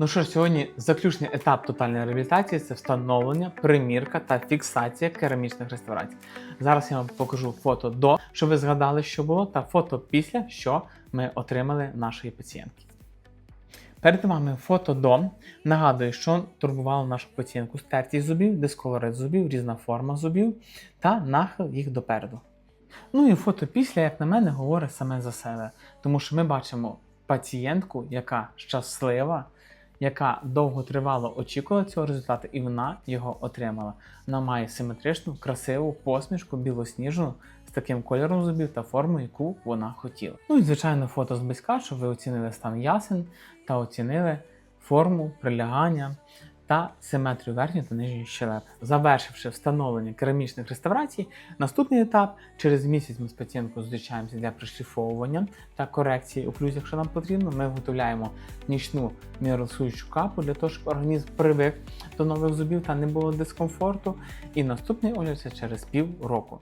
Ну що ж, сьогодні заключний етап тотальної реабілітації це встановлення, примірка та фіксація керамічних реставрацій. Зараз я вам покажу фото до, щоб ви згадали, що було, та фото після, що ми отримали нашої пацієнтки. Перед вами фото до. Нагадую, що турбувало нашу пацієнтку стертість зубів, дисколорит зубів, різна форма зубів та нахил їх допереду. Ну і фото після, як на мене, говорить саме за себе, тому що ми бачимо пацієнтку, яка щаслива, яка довго тривало очікувала цього результату, і вона його отримала. Вона має симетричну, красиву посмішку, білосніжну, з таким кольором зубів та формою, яку вона хотіла. Ну і звичайно, фото зблизька, щоб ви оцінили стан ясен та оцінили форму прилягання та симетрію верхньої та нижньої щелепи. Завершивши встановлення керамічних реставрацій, наступний етап через місяць ми з пацієнткою зустрічаємося для пришліфовування та корекції оклюзій, якщо нам потрібно. Ми виготовляємо нічну міросуючу капу для того, щоб організм привик до нових зубів та не було дискомфорту. І наступний огляд це через пів року.